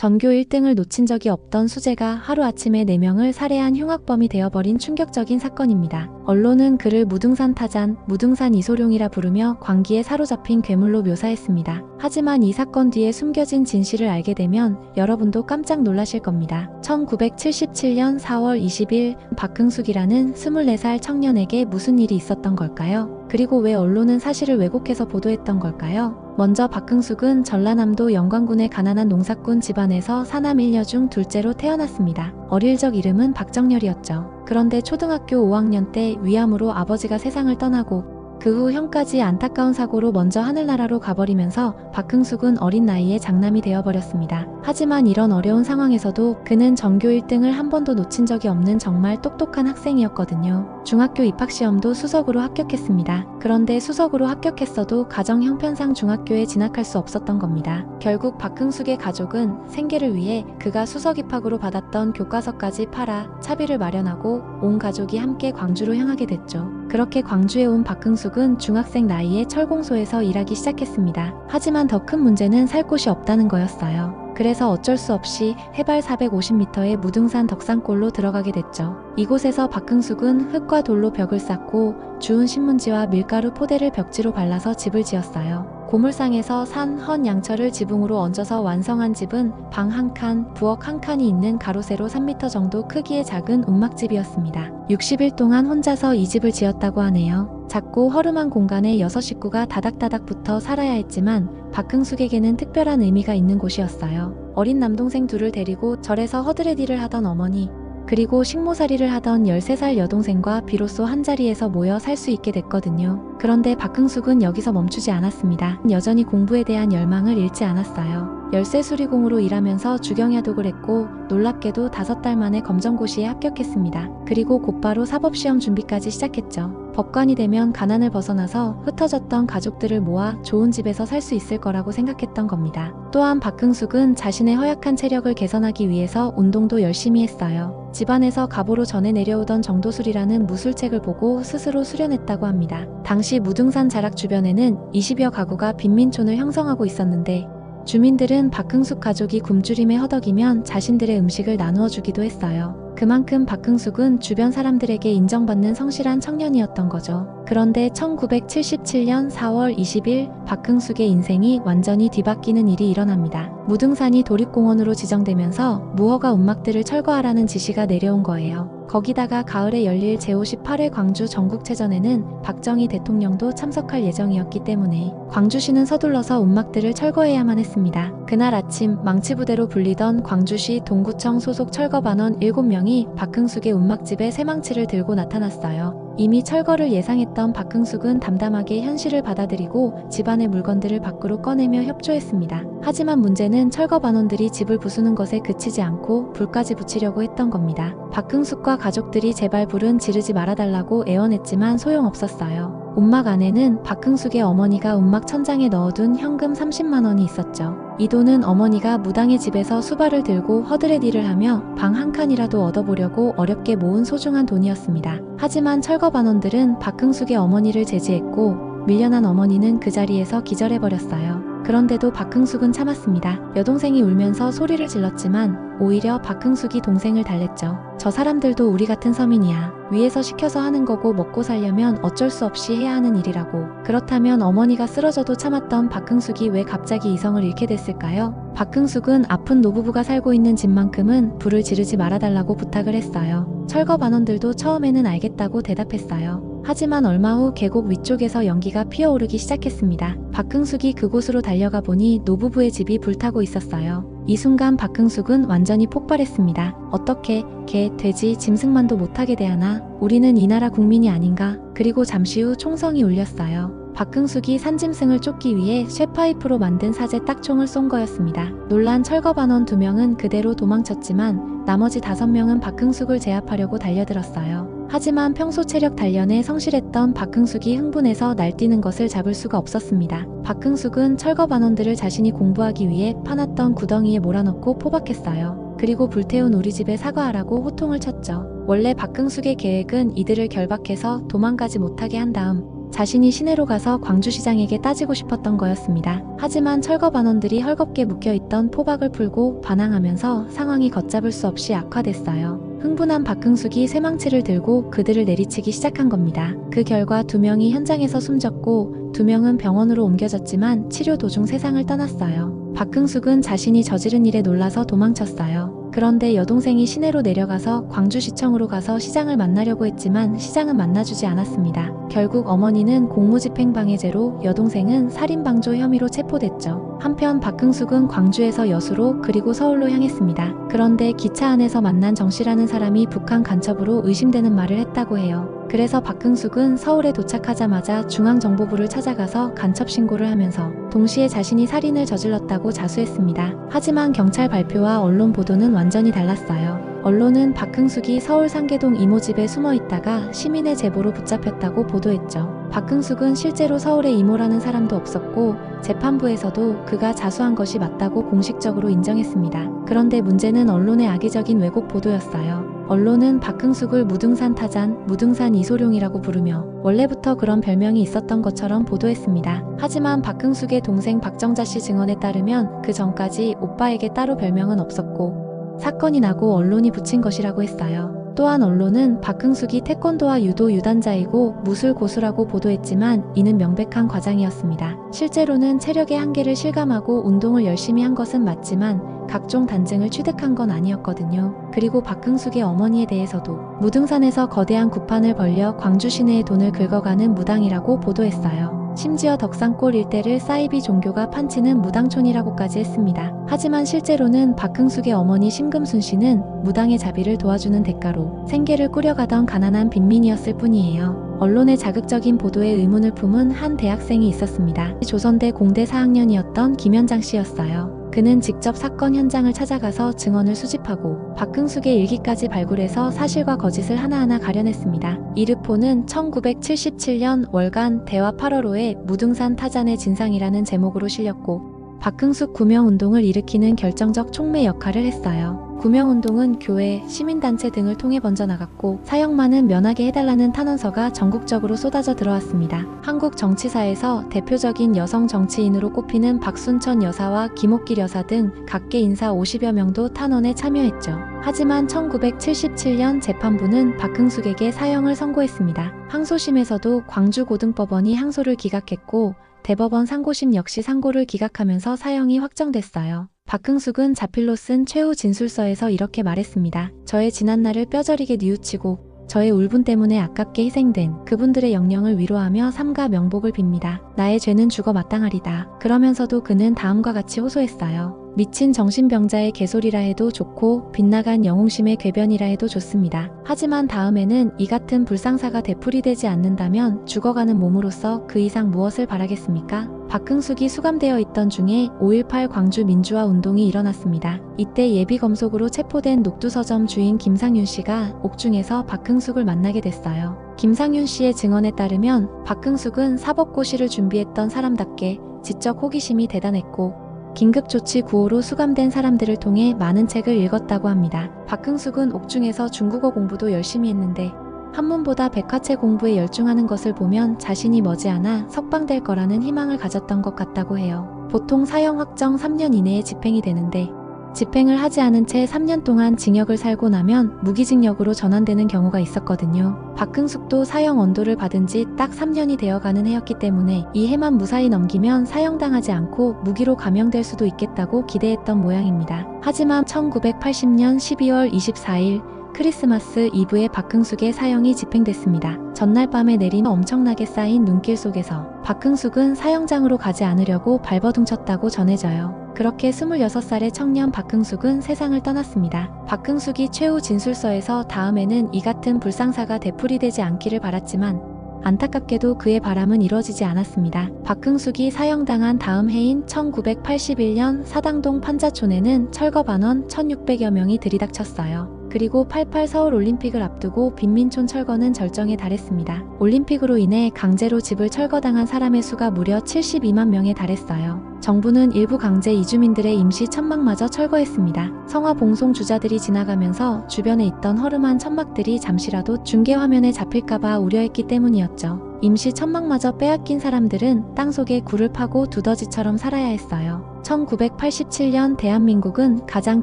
전교 1등을 놓친 적이 없던 수재가 하루아침에 4명을 살해한 흉악범이 되어버린 충격적인 사건입니다. 언론은 그를 무등산 타잔, 무등산 이소룡이라 부르며 광기에 사로잡힌 괴물로 묘사했습니다. 하지만 이 사건 뒤에 숨겨진 진실을 알게 되면 여러분도 깜짝 놀라실 겁니다. 1977년 4월 20일 박흥숙이라는 24살 청년에게 무슨 일이 있었던 걸까요? 그리고 왜 언론은 사실을 왜곡해서 보도했던 걸까요? 먼저 박흥숙은 전라남도 영광군의 가난한 농사꾼 집안에서 사남 1녀 중 둘째로 태어났습니다. 어릴 적 이름은 박정열이었죠. 그런데 초등학교 5학년 때 위암으로 아버지가 세상을 떠나고 그 후 형까지 안타까운 사고로 먼저 하늘나라로 가버리면서 박흥숙은 어린 나이에 장남이 되어버렸습니다. 하지만 이런 어려운 상황에서도 그는 전교 1등을 한 번도 놓친 적이 없는 정말 똑똑한 학생이었거든요. 중학교 입학시험도 수석으로 합격했습니다. 그런데 수석으로 합격했어도 가정 형편상 중학교에 진학할 수 없었던 겁니다. 결국 박흥숙의 가족은 생계를 위해 그가 수석 입학으로 받았던 교과서까지 팔아 차비를 마련하고 온 가족이 함께 광주로 향하게 됐죠. 그렇게 광주에 온 박흥숙은 중학생 나이에 철공소에서 일하기 시작했습니다. 하지만 더 큰 문제는 살 곳이 없다는 거였어요. 그래서 어쩔 수 없이 해발 450m의 무등산 덕산골로 들어가게 됐죠. 이곳에서 박흥숙은 흙과 돌로 벽을 쌓고 주운 신문지와 밀가루 포대를 벽지로 발라서 집을 지었어요. 고물상에서 산, 헌, 양철을 지붕으로 얹어서 완성한 집은 방 한 칸, 부엌 한 칸이 있는 가로 세로 3m 정도 크기의 작은 움막집이었습니다. 60일 동안 혼자서 이 집을 지었다고 하네요. 작고 허름한 공간에 6 식구가 다닥다닥 붙어 살아야 했지만 박흥숙에게는 특별한 의미가 있는 곳이었어요. 어린 남동생 둘을 데리고 절에서 허드레디를 하던 어머니, 그리고 식모살이를 하던 13살 여동생과 비로소 한자리에서 모여 살 수 있게 됐거든요. 그런데 박흥숙은 여기서 멈추지 않았습니다. 여전히 공부에 대한 열망을 잃지 않았어요. 열쇠 수리공으로 일하면서 주경야독을 했고 놀랍게도 다섯 달 만에 검정고시에 합격했습니다. 그리고 곧바로 사법시험 준비까지 시작했죠. 법관이 되면 가난을 벗어나서 흩어졌던 가족들을 모아 좋은 집에서 살 수 있을 거라고 생각했던 겁니다. 또한 박흥숙은 자신의 허약한 체력을 개선하기 위해서 운동도 열심히 했어요. 집안에서 갑오로 전해 내려오던 정도술이라는 무술책을 보고 스스로 수련했다고 합니다. 당시 무등산 자락 주변에는 20여 가구가 빈민촌을 형성하고 있었는데 주민들은 박흥숙 가족이 굶주림에 허덕이면 자신들의 음식을 나누어 주기도 했어요. 그만큼 박흥숙은 주변 사람들에게 인정받는 성실한 청년이었던 거죠. 그런데 1977년 4월 20일 박흥숙의 인생이 완전히 뒤바뀌는 일이 일어납니다. 무등산이 도립공원으로 지정되면서 무허가 운막들을 철거하라는 지시가 내려온 거예요. 거기다가 가을에 열릴 제58회 광주 전국체전에는 박정희 대통령도 참석할 예정이었기 때문에 광주시는 서둘러서 운막들을 철거해야만 했습니다. 그날 아침 망치부대로 불리던 광주시 동구청 소속 철거반원 7명이 박흥숙의 운막집에 새망치를 들고 나타났어요. 이미 철거를 예상했던 박흥숙은 담담하게 현실을 받아들이고 집안의 물건들을 밖으로 꺼내며 협조했습니다. 하지만 문제는 철거 반원들이 집을 부수는 것에 그치지 않고 불까지 붙이려고 했던 겁니다. 박흥숙과 가족들이 제발 불은 지르지 말아달라고 애원했지만 소용없었어요. 운막 안에는 박흥숙의 어머니가 운막 천장에 넣어둔 현금 30만 원이 있었죠. 이 돈은 어머니가 무당의 집에서 수발을 들고 허드렛 일을 하며 방 한 칸이라도 얻어보려고 어렵게 모은 소중한 돈이었습니다. 하지만 철거 반원들은 박흥숙의 어머니를 제지했고 밀려난 어머니는 그 자리에서 기절해버렸어요. 그런데도 박흥숙은 참았습니다. 여동생이 울면서 소리를 질렀지만 오히려 박흥숙이 동생을 달랬죠. 저 사람들도 우리 같은 서민이야. 위에서 시켜서 하는 거고 먹고 살려면 어쩔 수 없이 해야 하는 일이라고. 그렇다면 어머니가 쓰러져도 참았던 박흥숙이 왜 갑자기 이성을 잃게 됐을까요? 박흥숙은 아픈 노부부가 살고 있는 집만큼은 불을 지르지 말아달라고 부탁을 했어요. 철거 반원들도 처음에는 알겠다고 대답했어요. 하지만 얼마 후 계곡 위쪽에서 연기가 피어오르기 시작했습니다. 박흥숙이 그곳으로 달려가 보니 노부부의 집이 불타고 있었어요. 이 순간 박흥숙은 완전히 폭발했습니다. 어떻게 개, 돼지, 짐승만도 못하게 대하나? 우리는 이 나라 국민이 아닌가? 그리고 잠시 후 총성이 울렸어요. 박흥숙이 산짐승을 쫓기 위해 쇠파이프로 만든 사제 딱총을 쏜 거였습니다. 놀란 철거반원 두 명은 그대로 도망쳤지만 나머지 다섯 명은 박흥숙을 제압하려고 달려들었어요. 하지만 평소 체력 단련에 성실했던 박흥숙이 흥분해서 날뛰는 것을 잡을 수가 없었습니다. 박흥숙은 철거 반원들을 자신이 공부하기 위해 파놨던 구덩이에 몰아넣고 포박했어요. 그리고 불태운 우리 집에 사과하라고 호통을 쳤죠. 원래 박흥숙의 계획은 이들을 결박해서 도망가지 못하게 한 다음 자신이 시내로 가서 광주시장에게 따지고 싶었던 거였습니다. 하지만 철거 반원들이 헐겁게 묶여있던 포박을 풀고 반항하면서 상황이 걷잡을 수 없이 악화됐어요. 흥분한 박흥숙이 쇠망치를 들고 그들을 내리치기 시작한 겁니다. 그 결과 두 명이 현장에서 숨졌고 두 명은 병원으로 옮겨졌지만 치료 도중 세상을 떠났어요. 박흥숙은 자신이 저지른 일에 놀라서 도망쳤어요. 그런데 여동생이 시내로 내려가서 광주시청으로 가서 시장을 만나려고 했지만 시장은 만나주지 않았습니다. 결국 어머니는 공무집행방해죄로 여동생은 살인방조 혐의로 체포됐죠. 한편 박흥숙은 광주에서 여수로 그리고 서울로 향했습니다. 그런데 기차 안에서 만난 정씨라는 사람이 북한 간첩으로 의심되는 말을 했다고 해요. 그래서 박흥숙은 서울에 도착하자마자 중앙정보부를 찾아가서 간첩 신고를 하면서 동시에 자신이 살인을 저질렀다고 자수했습니다. 하지만 경찰 발표와 언론 보도는 완전히 달랐어요. 언론은 박흥숙이 서울 상계동 이모 집에 숨어 있다가 시민의 제보로 붙잡혔다고 보도했죠. 박흥숙은 실제로 서울에 이모라는 사람도 없었고 재판부에서도 그가 자수한 것이 맞다고 공식적으로 인정했습니다. 그런데 문제는 언론의 악의적인 왜곡 보도였어요. 언론은 박흥숙을 무등산 타잔, 무등산 이소룡이라고 부르며 원래부터 그런 별명이 있었던 것처럼 보도했습니다. 하지만 박흥숙의 동생 박정자 씨 증언에 따르면 그 전까지 오빠에게 따로 별명은 없었고 사건이 나고 언론이 붙인 것이라고 했어요. 또한 언론은 박흥숙이 태권도와 유도 유단자이고 무술 고수라고 보도했지만 이는 명백한 과장이었습니다. 실제로는 체력의 한계를 실감하고 운동을 열심히 한 것은 맞지만 각종 단증을 취득한 건 아니었거든요. 그리고 박흥숙의 어머니에 대해서도 무등산에서 거대한 구판을 벌려 광주 시내의 돈을 긁어가는 무당이라고 보도했어요. 심지어 덕산골 일대를 사이비 종교가 판치는 무당촌이라고까지 했습니다. 하지만 실제로는 박흥숙의 어머니 심금순 씨는 무당의 자비를 도와주는 대가로 생계를 꾸려가던 가난한 빈민이었을 뿐이에요. 언론의 자극적인 보도에 의문을 품은 한 대학생이 있었습니다. 조선대 공대 4학년이었던 김현장 씨였어요. 그는 직접 사건 현장을 찾아가서 증언을 수집하고 박흥숙의 일기까지 발굴해서 사실과 거짓을 하나하나 가려냈습니다. 이 르포는 1977년 월간 대화 8월호에 무등산 타잔의 진상이라는 제목으로 실렸고 박흥숙 구명운동을 일으키는 결정적 촉매 역할을 했어요. 구명운동은 교회, 시민단체 등을 통해 번져나갔고 사형만은 면하게 해달라는 탄원서가 전국적으로 쏟아져 들어왔습니다. 한국 정치사에서 대표적인 여성 정치인으로 꼽히는 박순천 여사와 김옥길 여사 등 각계 인사 50여 명도 탄원에 참여했죠. 하지만 1977년 재판부는 박흥숙에게 사형을 선고했습니다. 항소심에서도 광주고등법원이 항소를 기각했고 대법원 상고심 역시 상고를 기각하면서 사형이 확정됐어요. 박흥숙은 자필로 쓴 최후 진술서에서 이렇게 말했습니다. 저의 지난날을 뼈저리게 뉘우치고 저의 울분 때문에 아깝게 희생된 그분들의 영령을 위로하며 삼가 명복을 빕니다. 나의 죄는 죽어 마땅하리다. 그러면서도 그는 다음과 같이 호소했어요. 미친 정신병자의 개소리라 해도 좋고 빗나간 영웅심의 궤변이라 해도 좋습니다. 하지만 다음에는 이 같은 불상사가 되풀이되지 않는다면 죽어가는 몸으로서 그 이상 무엇을 바라겠습니까? 박흥숙이 수감되어 있던 중에 5.18 광주 민주화 운동이 일어났습니다. 이때 예비 검속으로 체포된 녹두서점 주인 김상윤 씨가 옥중에서 박흥숙을 만나게 됐어요. 김상윤 씨의 증언에 따르면 박흥숙은 사법고시를 준비했던 사람답게 지적 호기심이 대단했고 긴급조치 구호로 수감된 사람들을 통해 많은 책을 읽었다고 합니다. 박흥숙은 옥중에서 중국어 공부도 열심히 했는데 한문보다 백화체 공부에 열중하는 것을 보면 자신이 머지않아 석방될 거라는 희망을 가졌던 것 같다고 해요. 보통 사형 확정 3년 이내에 집행이 되는데 집행을 하지 않은 채 3년 동안 징역을 살고 나면 무기징역으로 전환되는 경우가 있었거든요. 박흥숙도 사형 언도를 받은 지 딱 3년이 되어가는 해였기 때문에 이 해만 무사히 넘기면 사형당하지 않고 무기로 감형될 수도 있겠다고 기대했던 모양입니다. 하지만 1980년 12월 24일 크리스마스 이브에 박흥숙의 사형이 집행됐습니다. 전날 밤에 내린 엄청나게 쌓인 눈길 속에서 박흥숙은 사형장으로 가지 않으려고 발버둥쳤다고 전해져요. 그렇게 26살의 청년 박흥숙은 세상을 떠났습니다. 박흥숙이 최후 진술서에서 다음에는 이 같은 불상사가 되풀이되지 않기를 바랐지만 안타깝게도 그의 바람은 이루어지지 않았습니다. 박흥숙이 사형당한 다음 해인 1981년 사당동 판자촌에는 철거반원 1600여 명이 들이닥쳤어요. 그리고 88 서울 올림픽을 앞두고 빈민촌 철거는 절정에 달했습니다. 올림픽으로 인해 강제로 집을 철거당한 사람의 수가 무려 72만 명에 달했어요. 정부는 일부 강제 이주민들의 임시 천막마저 철거했습니다. 성화 봉송 주자들이 지나가면서 주변에 있던 허름한 천막들이 잠시라도 중계 화면에 잡힐까봐 우려했기 때문이었죠. 임시 천막마저 빼앗긴 사람들은 땅속에 굴을 파고 두더지처럼 살아야 했어요. 1987년 대한민국은 가장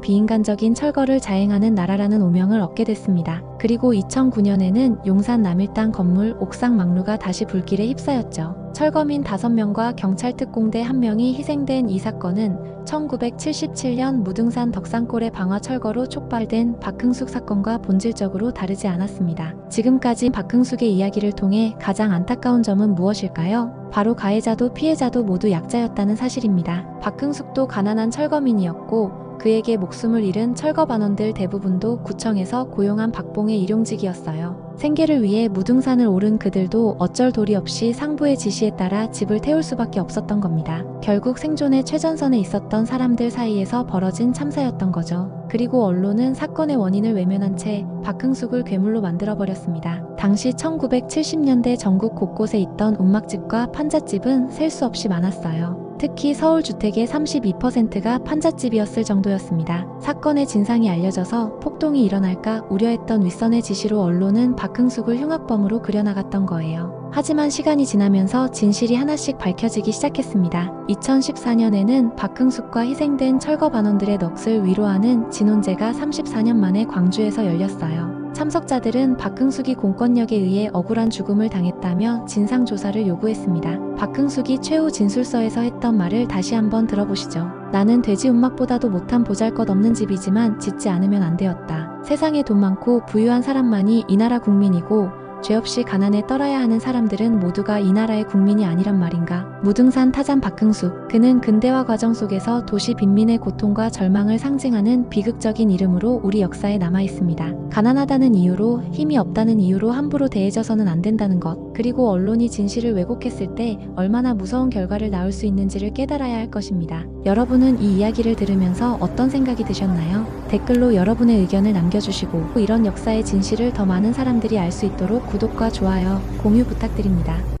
비인간적인 철거를 자행하는 나라라는 오명을 얻게 됐습니다. 그리고 2009년에는 용산 남일당 건물 옥상 막루가 다시 불길에 휩싸였죠. 철거민 5명과 경찰 특공대 1명이 희생된 이 사건은 1977년 무등산 덕산골의 방화 철거로 촉발된 박흥숙 사건과 본질적으로 다르지 않았습니다. 지금까지 박흥숙의 이야기를 통해 가장 안타까운 점은 무엇일까요? 바로 가해자도 피해자도 모두 약자였다는 사실입니다. 박흥숙도 가난한 철거민이었고 그에게 목숨을 잃은 철거반원들 대부분도 구청에서 고용한 박봉의 일용직이었어요. 생계를 위해 무등산을 오른 그들도 어쩔 도리 없이 상부의 지시에 따라 집을 태울 수밖에 없었던 겁니다. 결국 생존의 최전선에 있었던 사람들 사이에서 벌어진 참사였던 거죠. 그리고 언론은 사건의 원인을 외면한 채 박흥숙을 괴물로 만들어버렸습니다. 당시 1970년대 전국 곳곳에 있던 운막집과 판잣집은 셀 수 없이 많았어요. 특히 서울 주택의 32%가 판잣집이었을 정도였습니다. 사건의 진상이 알려져서 폭동이 일어날까 우려했던 윗선의 지시로 언론은 박흥숙을 흉악범으로 그려나갔던 거예요. 하지만 시간이 지나면서 진실이 하나씩 밝혀지기 시작했습니다. 2014년에는 박흥숙과 희생된 철거 반원들의 넋을 위로하는 진혼제가 34년 만에 광주에서 열렸어요. 참석자들은 박흥숙이 공권력에 의해 억울한 죽음을 당했다며 진상조사를 요구했습니다. 박흥숙이 최후 진술서에서 했던 말을 다시 한번 들어보시죠. 나는 돼지 운막보다도 못한 보잘것 없는 집이지만 짓지 않으면 안 되었다. 세상에 돈 많고 부유한 사람만이 이 나라 국민이고 죄 없이 가난에 떨어야 하는 사람들은 모두가 이 나라의 국민이 아니란 말인가. 무등산 타잔 박흥숙. 그는 근대화 과정 속에서 도시 빈민의 고통과 절망을 상징하는 비극적인 이름으로 우리 역사에 남아 있습니다. 가난하다는 이유로 힘이 없다는 이유로 함부로 대해져서는 안 된다는 것. 그리고 언론이 진실을 왜곡했을 때 얼마나 무서운 결과를 낳을 수 있는지를 깨달아야 할 것입니다. 여러분은 이 이야기를 들으면서 어떤 생각이 드셨나요? 댓글로 여러분의 의견을 남겨주시고 이런 역사의 진실을 더 많은 사람들이 알 수 있도록 구독과 좋아요, 공유 부탁드립니다.